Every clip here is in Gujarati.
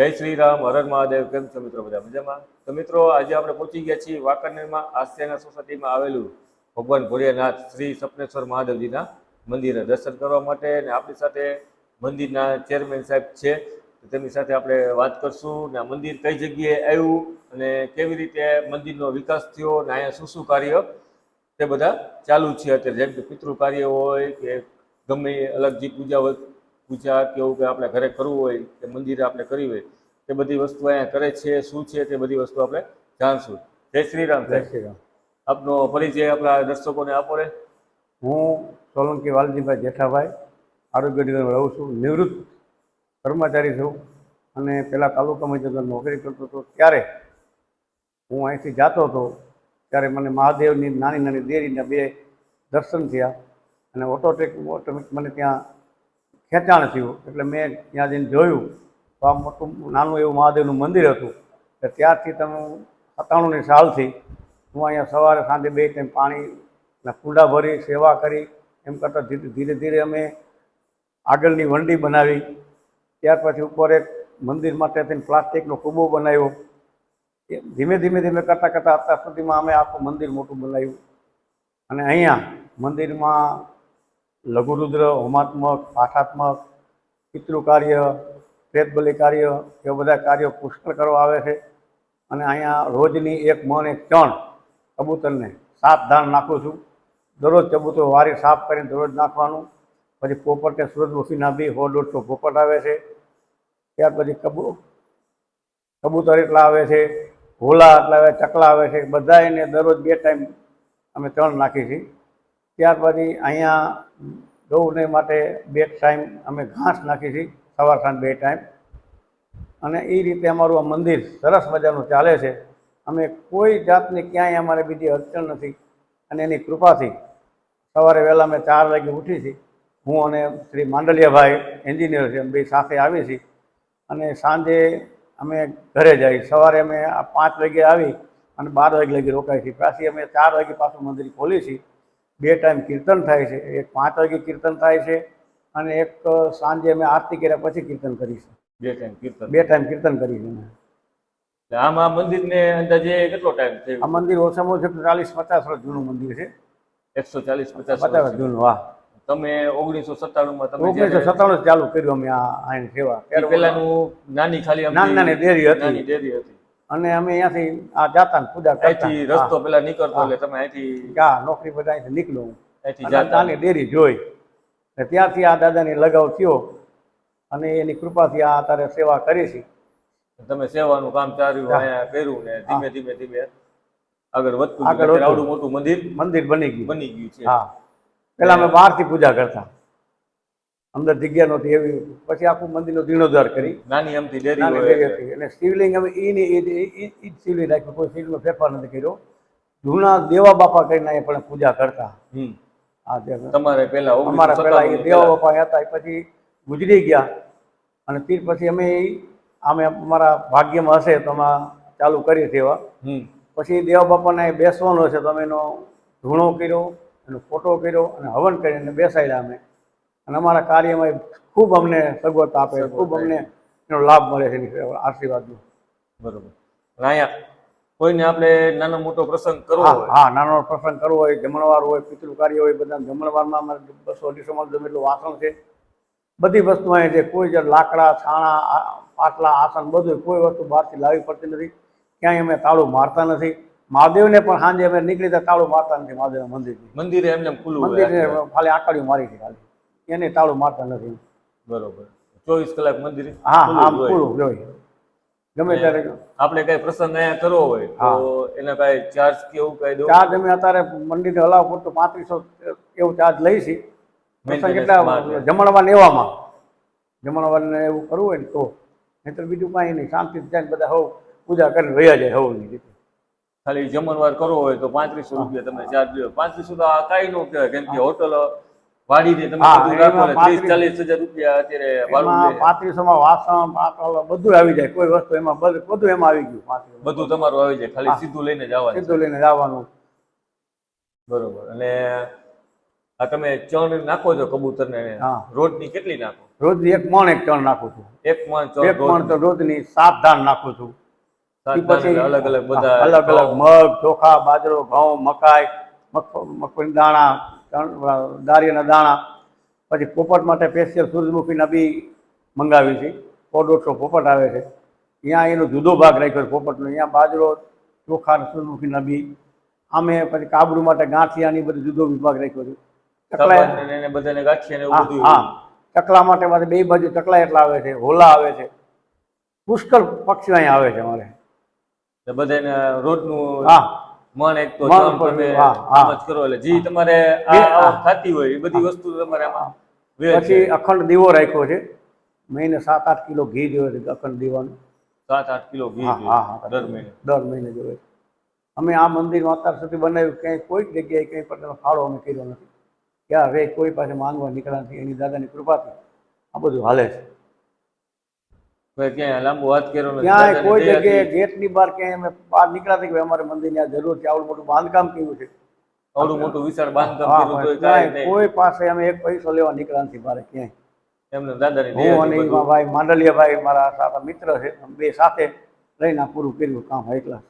જય શ્રી રામ, હર હર મહાદેવ, કેમ છો મિત્રો બધા મજામાં? તો મિત્રો, આજે આપણે પહોંચી ગયા છીએ વાંકાનેરમાં, આસ્યાના સોસાયટીમાં આવેલું ભગવાન ભોળિયાનાથ શ્રી સપનેશ્વર મહાદેવજીના મંદિરે. દર્શન કરવા માટે અને આપણી સાથે મંદિરના ચેરમેન સાહેબ છે. તેમની સાથે આપણે વાત કરશું ને આ મંદિર કઈ જગ્યાએ આવ્યું અને કેવી રીતે મંદિરનો વિકાસ થયો અને અહીંયા શું શું કાર્ય તે બધા ચાલુ છે. અત્યારે જેમ કે પિતૃ કાર્ય હોય કે ગમે અલગ જે પૂજા હોય પૂજા કે એવું કે આપણે ઘરે કરવું હોય કે મંદિરે આપણે કરવી હોય તે બધી વસ્તુ અહીંયા કરે છે શું છે તે બધી વસ્તુ આપણે જાણશું. જય શ્રી રામ જય શ્રી રામ આપનો પરિચય આપણા દર્શકોને આપો રે હું સોલંકી વાલજીભાઈ જેઠાભાઈ આરોગ્ય નિગમમાં રહું છું નિવૃત્ત કર્મચારી છું અને પહેલાં તાલુકામાં ਜਦੋਂ નોકરી કરતો હતો. ત્યારે હું અહીંથી જાતો હતો ત્યારે મને મહાદેવની નાની નાની દેરીના બે દર્શન થયા અને ઓટોટેક ઓટોમેટિક મને ત્યાં ખેંચાણ થયું. એટલે મેં ત્યાં જઈને જોયું. તો આ મોટું નાનું એવું મહાદેવનું મંદિર હતું. એટલે ત્યારથી તમે સત્તાણુંની સાલથી હું અહીંયા સવારે સાંજે બે ટાઈમ પાણીના કુંડા ભરી, સેવા કરી. એમ કરતાં ધીરે ધીરે ધીરે અમે આગળની વંડી બનાવી. ત્યાર પછી ઉપર એક મંદિર માટે થઈને પ્લાસ્ટિકનો કૂબો બનાવ્યો. એ ધીમે ધીમે ધીમે કરતાં કરતાં અત્યાર સુધીમાં અમે આખું મંદિર મોટું બનાવ્યું. અને અહીંયા મંદિરમાં લઘુરુદ્ર, હોમાત્મક, પાઠાત્મક પિતૃ કાર્ય પ્રેતબલી કાર્ય, એવા બધા કાર્યો પુષ્કળ કરવા આવે છે. અને અહીંયા રોજની એક મણ, એક ચણ કબૂતરને સાત ધાણ નાખું છું. દરરોજ કબૂતર વારી સાફ કરીને દરરોજ નાખવાનું. પછી પોપટને સૂરજમુખીના બી સો દોઢસો પોપટ આવે છે. ત્યાર પછી કબૂ, કબૂતર એટલા આવે છે, હોલા એટલા આવે, ચકલા આવે છે. બધા એને દરરોજ બે ટાઈમ અમે ત્રણ નાખી છીએ. ત્યાર પછી અહીંયા ગૌને માટે બે ટાઈમ અમે ઘાસ નાખી છીએ સવાર સાંજ બે ટાઈમ અને એ રીતે અમારું આ મંદિર સરસ મજાનું ચાલે છે. અમે કોઈ જાતની ક્યાંય અમારે બીજી અડચણ નથી. અને એની કૃપાથી સવારે વહેલા અમે ચાર વાગે ઉઠી છીએ. હું અને શ્રી માંડલિયાભાઈ એન્જિનિયર છે, અમે બે સાથે આવી છીએ. અને સાંજે અમે ઘરે જઈએ. સવારે અમે આ પાંચ વાગે આવી અને બાર વાગે લગી રોકાય છીએ. પાછી અમે ચાર વાગે પાછું મંદિર ખોલી છીએ. બે ટાઈમ કીર્તન થાય છે. એક પાંચ વાગે કીર્તન થાય છે અને એક સાંજે અમે આરતી કર્યા પછી કીર્તન કરીશું બે ટાઈમ કીર્તન. બે ટાઈમ કીર્તન કરીશું અમે. એટલે આમ આ મંદિરને અંદાજે કેટલો ટાઈમ છે? આ મંદિર ઓછામાં ઓછું ચાલીસ પચાસ વર્ષ જૂનું મંદિર છે. એકસો ચાલીસ પચાસ પચાસ. જૂનું હા. તમે ઓગણીસો સત્તાણું માં તમે ઓગણીસો સત્તાણું ચાલુ કર્યું અમે આ સેવા. એ પહેલાનું નાની ખાલી નાની નાની ડેરી હતી. નાની ડેરી હતી. અને અમે અહીંયાથી આ જાતા ને પૂજા કરતા. અહીંથી રસ્તો પેલા નીકળતો એટલે તમે અહીંથી હા. નોકરી બધા અહીંથી નીકળું અહીંથી જાતા. નાની ડેરી જોઈ. ને ત્યાંથી આ દાદાની લગાવ થયો અને એની કૃપાથી આ અત્યારે સેવા કરી છે. તમે સેવાનું કામ ચાલ્યું અહીંયા કર્યું ને ધીમે ધીમે ધીમે આગળ વધતું આગળ. આવડું મોટું મંદિર મંદિર બની ગયું. બની ગયું છે. હા. પેલા અમે બહારથી પૂજા કરતા. અંદર જગ્યા નહોતી એવી પછી આખું મંદિરનો જીર્ણોદ્ધાર કરી. નાની અમથી ડેરી હતી. અને શિવલિંગ અમે ઈની એ જ શિવલિંગ રાખ્યું. કોઈ શિવલિંગમાં ફેરફાર નથી કર્યો. જૂના દેવા બાપા કરીને એ પણ પૂજા કરતા. તમારે પેલા અમારા પહેલા એ દેવા બાપા હતા પછી ગુજરી ગયા. અને તીર પછી અમે અમે અમારા ભાગ્યમાં હશે તો અમે ચાલુ કરી સેવા. હમ. પછી દેવા બાપાને બેસવાનો છે તો અમે એનો ધૂણો કર્યો એનો ફોટો કર્યો અને હવન કરીને બેસાડ્યા અમે. અને અમારા કાર્યમાં ખૂબ અમને સગવડતા આપે સગવડતા ખૂબ અમને એનો લાભ મળે છે એની આશીર્વાદનો. બરોબર. અહીંયા કોઈને આપણે નાનો મોટો પ્રસંગ કરવો હા હોય? હા નાનો પ્રસંગ કરવો હોય જમણવાર હોય પિતૃ કાર્ય હોય બધા જમણવારમાં અમારે બસો અઢીસો માં એટલું વાસણ છે. બધી વસ્તુ અહીં છે કોઈ જ લાકડા છાણા પાટલા આસન બધું કોઈ વસ્તુ બહારથી લાવવી પડતી નથી. ક્યાંય અમે તાળું મારતા નથી. મહાદેવને પણ સાંજે અમે નીકળી તાળું મારતા નથી મહાદેવ મંદિર મંદિરે એમને એમ ખુલ્લું હોય મંદિરને ખાલી આકડીઓ મારી છે ખાલી. એને તાળું મારતા નથી. બરોબર. ચોવીસ કલાક મંદિર હા આમ પૂરું જોઈએ ગમે ત્યારે આપણે કઈ પ્રસંગ અહીંયા કરવો હોય તો એના કઈ ચાર્જ કે એવું કઈ દો? ચાર્જ અમે અત્યારે મંદિરને હલાવ પૂરતો પાંત્રીસો એવું ચાર્જ લઈ છીએ પ્રસંગ કેટલા. જમણવાર ને એવામાં. જમણવારને એવું કરવું હોય ને તો. નહીંતર બીજું કાંઈ નહીં. શાંતિ જાય બધા હોવ પૂજા કરીને રહ્યા જાય હવની રીતે. ખાલી જમણવાર કરવો હોય તો પાંત્રીસો રૂપિયા તમે ચાર્જ લ્યો. પાંત્રીસો તો આ કાંઈ ન કહેવાય. કેમ કે હોટલ વાડીને તમે બધું રાખો એટલે ત્રીસ ચાલીસ હજાર રૂપિયા અત્યારે વાળું એમાં લે. પાંત્રીસોમાં વાસણ પાટલ બધું આવી જાય કોઈ વસ્તુ એમાં બધું બધું એમાં આવી ગયું બધું તમારું આવી જાય ખાલી સીધું લઈને જવાનું. સીધું લઈને જવાનું. બરોબર અને આ તમે ચણ નાખો છો કબૂતરને હા. રોજની કેટલી નાખો? રોજ એક મણ એક ચણ નાખું છું. એક મણ ચણ એક મણ તો રોજની? સાત ધાન નાખું છું. અલગ અલગ બધા અલગ અલગ મગ ચોખા બાજરો ઘઉં મકાઈ મગફ- મગફળી દાણા ચણ- દાણા પછી પોપટ માટે સ્પેશિયલ સૂરજમુખીના બી મંગાવી છે. સો દોઢસો પોપટ આવે છે. ત્યાં એનો જુદો ભાગ રાખ્યો છે પોપટનો. ત્યાં બાજરો ચોખા અને સૂરજમુખીના બી. આમે પછી કાબરું માટે ગાંઠિયાની બધું જુદો વિભાગ રાખ્યો છે. ચકલા હા માટે પાસે બે બાજુ ચકલા એટલા આવે છે હોલા આવે છે. પુષ્કળ પક્ષી અહીંયા આવે છે અમારે. ને બધાને રોજનું હા. મન એક તો મણ તમે. આમ જ કરો એટલે જી તમારે થતી હોય એ બધી વસ્તુ તમારે આમાં પછી અખંડ દીવો રાખ્યો છે. મહિને સાત આઠ કિલો ઘી જોઈએ છે અખંડ દીવાનું. સાત આઠ કિલો ઘી હા હા દર મહિને. દર મહિને જોઈએ. અમે આ મંદિરમાં અત્યાર સુધી બનાવ્યું. ક્યાંય કોઈ જગ્યાએ ક્યાંય પણ ફાળો અમે કર્યો નથી. ક્યાં રે કોઈ પાસે માંગવા નીકળ્યા નથી. એની દાદાની કૃપાથી આ બધું હાલે છે. ક્યાંય લાંબુ હાથ કર્યો ક્યાંય કોઈ જગ્યાએ ગેટની બહાર ક્યાંય અમે બહાર નીકળ્યા કે અમારે મંદિરની આ જરૂર છે આવડું મોટું બાંધકામ કર્યું છે. આવડું મોટું વિશાળ બાંધકામ હા, કર્યું તોય કાંઈ ક્યાંય નહીં. કોઈ પાસે અમે એક પૈસો લેવા નીકળ્યા નથી મારે ક્યાંય. એમને દાદાની હું અને ભાઈ માંડલિયાભાઈ મારા સાથે મિત્ર છે બે સાથે આ પૂરું કર્યું કામ એકલા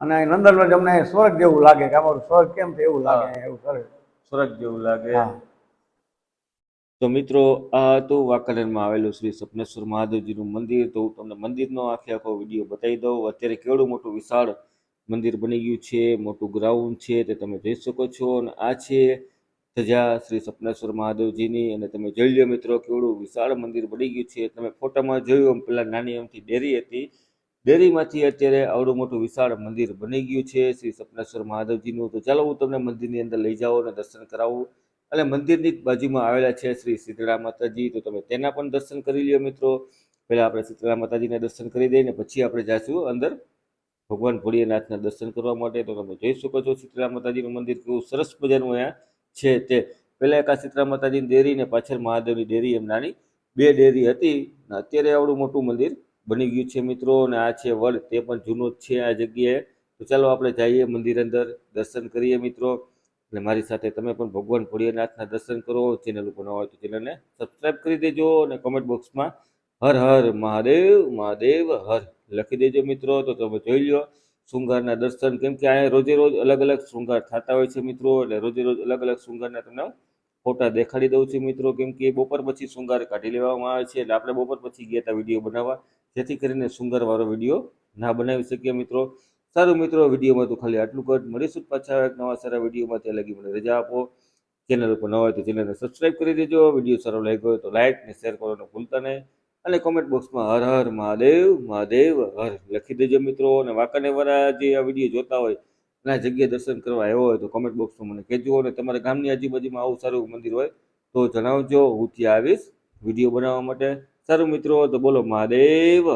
અને નંદનવન અમને સ્વર્ગ જેવું લાગે કે અમારું સ્વર્ગ કેમ છે એવું લાગે એવું સરસ સ્વર્ગ જેવું લાગે. તો મિત્રો, આ હતું વાંકાનેરમાં આવેલું શ્રી સપનેશ્વર મહાદેવજીનું મંદિર. તો હું તમને મંદિરનો આખે આખો વીડિયો બતાવી દઉં. અત્યારે કેવડું મોટું વિશાળ મંદિર બની ગયું છે, મોટું ગ્રાઉન્ડ છે, તે તમે જોઈ શકો છો. અને આ છે ધજા શ્રી સપનેશ્વર મહાદેવજીની. અને તમે જોઈ લો મિત્રો, કેવડું વિશાળ મંદિર બની ગયું છે. તમે ફોટામાં જોયું એમ, પેલા નાની અમથી ડેરી હતી. ડેરીમાંથી અત્યારે આવડું મોટું વિશાળ મંદિર બની ગયું છે શ્રી સપનેશ્વર મહાદેવજીનું. તો ચાલો હું તમને મંદિરની અંદર લઈ જાઉં અને દર્શન કરાવું. અને મંદિરની બાજુમાં આવેલા છે શ્રી શીતળા માતાજી. તો તમે તેના પણ દર્શન કરી લ્યો મિત્રો. પહેલાં આપણે શીતળા માતાજીના દર્શન કરી દઈને પછી આપણે જઈશું અંદર ભગવાન ભોળિયાનાથના દર્શન કરવા માટે. તો તમે જોઈ શકો છો શીતળા માતાજીનું મંદિર કેવું સરસ મજાનું અહીંયા છે તે. પહેલાં એક આ શીતળા માતાજીની ડેરી ને પાછળ મહાદેવની ડેરી એમ નાની બે ડેરી હતી. ને અત્યારે આવડું મોટું મંદિર બની ગયું છે મિત્રો. અને આ છે વડ, તે પણ જૂનો જ છે આ જગ્યાએ. તો ચાલો આપણે જઈએ મંદિર અંદર, દર્શન કરીએ મિત્રો. અને મારી સાથે તમે પણ ભગવાન ભોળિયાનાથના દર્શન કરો ચેનલ ઉપર ન હોય તો ચેનલને સબસ્ક્રાઈબ કરી દેજો અને કમેન્ટ બોક્સમાં હર હર મહાદેવ મહાદેવ હર લખી દેજો મિત્રો. તો તમે જોઈ લો શૃંગારના દર્શન કેમ કે અહીંયા રોજે રોજ અલગ અલગ શૃંગાર થતા હોય છે મિત્રો, એટલે રોજે રોજ અલગ અલગ શૃંગારના તમને ફોટા દેખાડી દઉં છું મિત્રો. કેમ કે બપોર પછી શૃંગાર કાઢી લેવામાં આવે છે, એટલે આપણે બપોર પછી ગયા હતા વીડિયો બનાવવા, જેથી કરીને શૃંગારવાળો વીડિયો ના બનાવી શકીએ મિત્રો. સારું મિત્રો, વિડીયોમાં તો ખાલી આટલું કર મળીશું પાછા એક નવા સારા વિડીયોમાં ત્યાં લગી મને રજા આપો. ચેનલ ઉપર ન હોય તો ચેનલને સબસ્ક્રાઇબ કરી દેજો. વીડિયો સારો લાગ્યો હોય તો લાઇક ને શેર કરવાનું ભૂલતા નહીં. અને કોમેન્ટ બોક્સમાં હર હર મહાદેવ મહાદેવ હર લખી દેજો મિત્રો. અને વાંકાનેવાળા જે આ વીડિયો જોતા હોય અને જગ્યાએ દર્શન કરવા આવ્યો હોય તો કોમેન્ટ બોક્સમાં મને કહેજો. અને તમારા ગામની આજુબાજુમાં આવું સારું મંદિર હોય તો જણાવજો. હું ત્યાં આવીશ વીડિયો બનાવવા માટે. સારું મિત્રો, તો બોલો મહાદેવ.